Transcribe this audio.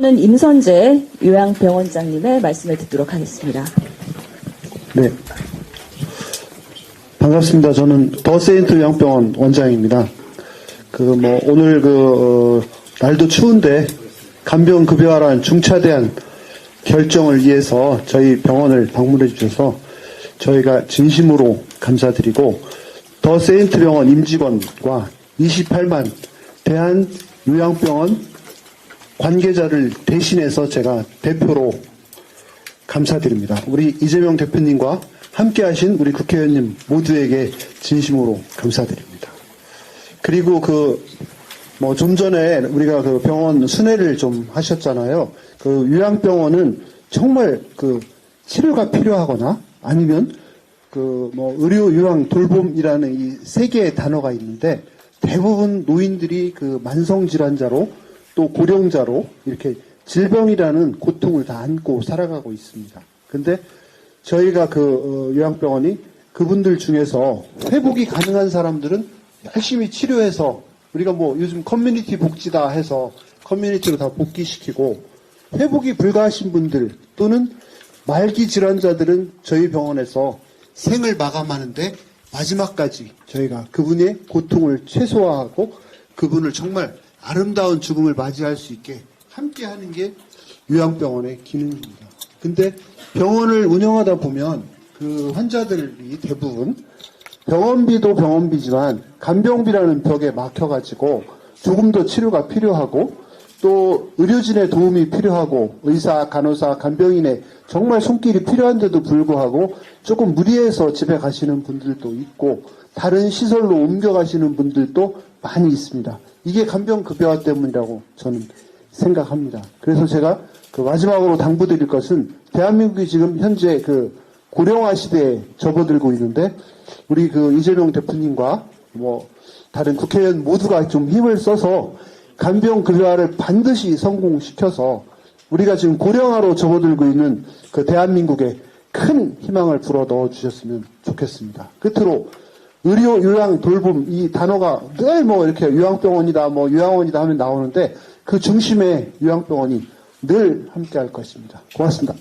는 임선재 요양병원장님의 말씀을 듣도록 하겠습니다. 네. 반갑습니다. 저는 더 세인트 요양병원 원장입니다. 그 뭐 오늘 그 어, 날도 추운데 간병 급여화라는 중차대한 결정을 위해서 저희 병원을 방문해 주셔서 저희가 진심으로 감사드리고 더 세인트 병원 임직원과 28만 대한 요양병원 관계자를 대신해서 제가 대표로 감사드립니다. 우리 이재명 대표님과 함께 하신 우리 국회의원님 모두에게 진심으로 감사드립니다. 그리고 그, 뭐 좀 전에 우리가 그 병원 순회를 좀 하셨잖아요. 그 요양병원은 정말 그 치료가 필요하거나 아니면 그 뭐 의료 요양 돌봄이라는 이 세 개의 단어가 있는데 대부분 노인들이 그 만성 질환자로 또 고령자로 이렇게 질병이라는 고통을 다 안고 살아가고 있습니다. 근데 저희가 그 어, 요양병원이 그분들 중에서 회복이 가능한 사람들은 열심히 치료해서 우리가 뭐 요즘 커뮤니티 복지다 해서 커뮤니티로 다 복귀시키고 회복이 불가하신 분들 또는 말기 질환자들은 저희 병원에서 생을 마감하는데 마지막까지 저희가 그분의 고통을 최소화하고 그분을 정말 아름다운 죽음을 맞이할 수 있게 함께 하는 게 요양병원의 기능입니다. 근데 병원을 운영하다 보면 그 환자들이 대부분 병원비도 병원비지만 간병비라는 벽에 막혀가지고 조금 더 치료가 필요하고 또 의료진의 도움이 필요하고 의사, 간호사, 간병인의 정말 손길이 필요한데도 불구하고 조금 무리해서 집에 가시는 분들도 있고 다른 시설로 옮겨가시는 분들도 많이 있습니다. 이게 간병급여화 때문이라고 저는 생각합니다. 그래서 제가 그 마지막으로 당부드릴 것은 대한민국이 지금 현재 그 고령화 시대에 접어들고 있는데 우리 그 이재명 대표님과 뭐 다른 국회의원 모두가 좀 힘을 써서 간병급여화를 반드시 성공시켜서 우리가 지금 고령화로 접어들고 있는 그 대한민국에 큰 희망을 불어 넣어 주셨으면 좋겠습니다. 끝으로 의료 요양 돌봄 이 단어가 늘 뭐 이렇게 요양병원이다 뭐 요양원이다 하면 나오는데 그 중심에 요양병원이 늘 함께 할 것입니다. 고맙습니다.